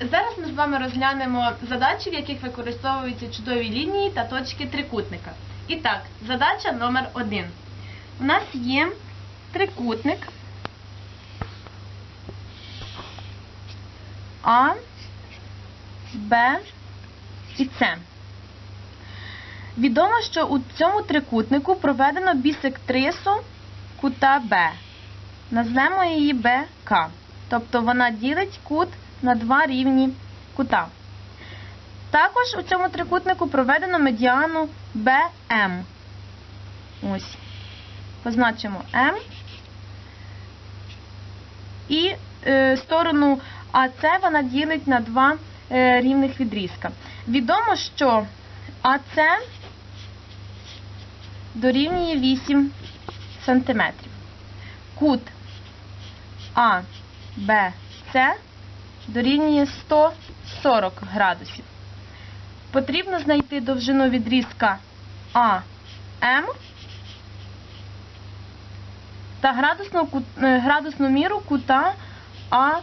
Зараз ми з вами розглянемо задачі, в яких використовуються чудові лінії та точки трикутника. І так, задача номер один. У нас є трикутник А, Б і С. Відомо, що у цьому трикутнику проведено бісектрису кута Б. Назвемо її БК. Тобто вона ділить кут на два рівні кута. Також у цьому трикутнику проведено медіану БМ. Ось. Позначимо М. І е, сторону АС вона ділить на два е, рівних відрізка. Відомо, що АС дорівнює 8 см. Кут А, Б, С дорівнює 140 градусів. Потрібно знайти довжину відрізка АМ та градусну, е, градусну міру кута АБК.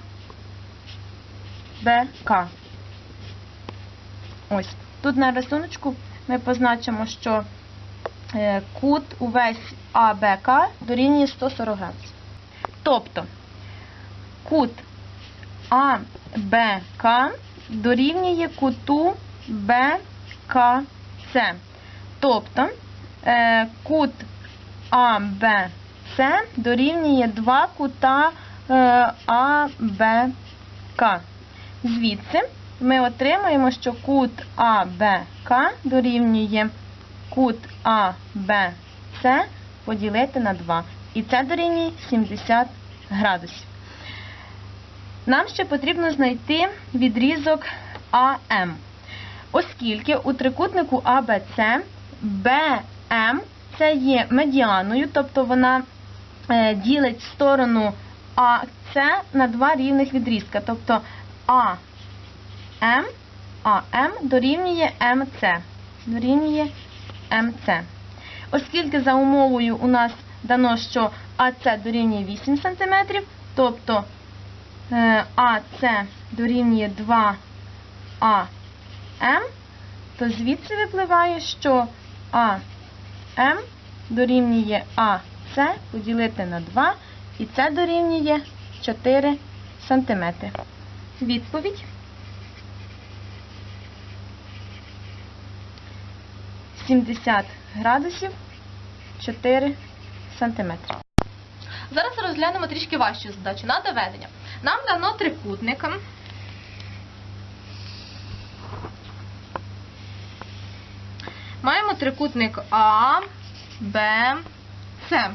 Ось. Тут на рисуночку ми позначимо, що е, кут увесь АБК дорівнює 140 градусів. Тобто кут АБК дорівнює куту БКС. Тобто е, кут АБС дорівнює 2 кута е, АБК. Звідси ми отримаємо, що кут АБК дорівнює кут АБС поділити на 2. І це дорівнює 70 градусів. Нам ще потрібно знайти відрізок АМ. Оскільки у трикутнику АБЦ БМ це є медіаною, тобто вона е, ділить сторону АЦ на два рівних відрізка. Тобто АМ, АМ дорівнює МЦ. Дорівнює МЦ. Оскільки за умовою у нас дано, що АЦ дорівнює 8 см, тобто е, АЦ дорівнює 2АМ, то звідси випливає, що АМ дорівнює АЦ поділити на 2, і це дорівнює 4 см. Відповідь. Сімдесят градусів 4 сантиметри. Зараз розглянемо трішки важчу задачу на доведення. Нам дано трикутник. Маємо трикутник А, Б, С.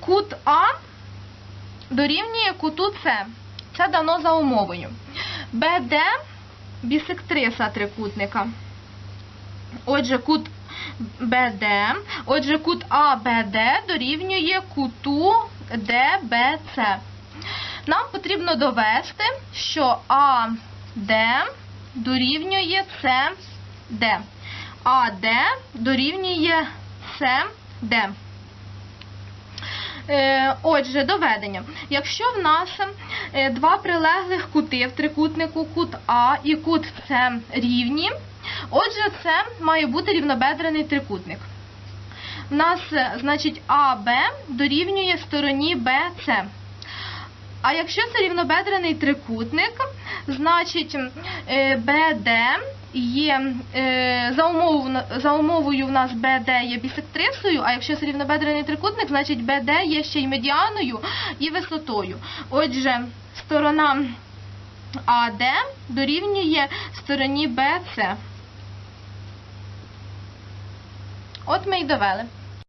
Кут А дорівнює куту С. Це дано за умовою. БД бісектриса трикутника. Отже, кут БД, отже, кут АБД дорівнює куту ДБЦ. Нам потрібно довести, що АД дорівнює СД. АД дорівнює СД. Е, Отже, доведення. Якщо в нас е, два прилеглих кути в трикутнику, кут А і кут С рівні, отже, це має бути рівнобедрений трикутник. У нас, е, значить, АБ дорівнює стороні БЦ. А якщо це рівнобедрений трикутник, значить е, БД є е, за, умовою, за умовою в нас БД є бісектрисою, а якщо це рівнобедрений трикутник, значить БД є ще й медіаною і висотою. Отже, сторона АД дорівнює стороні БЦ. От ми і довели.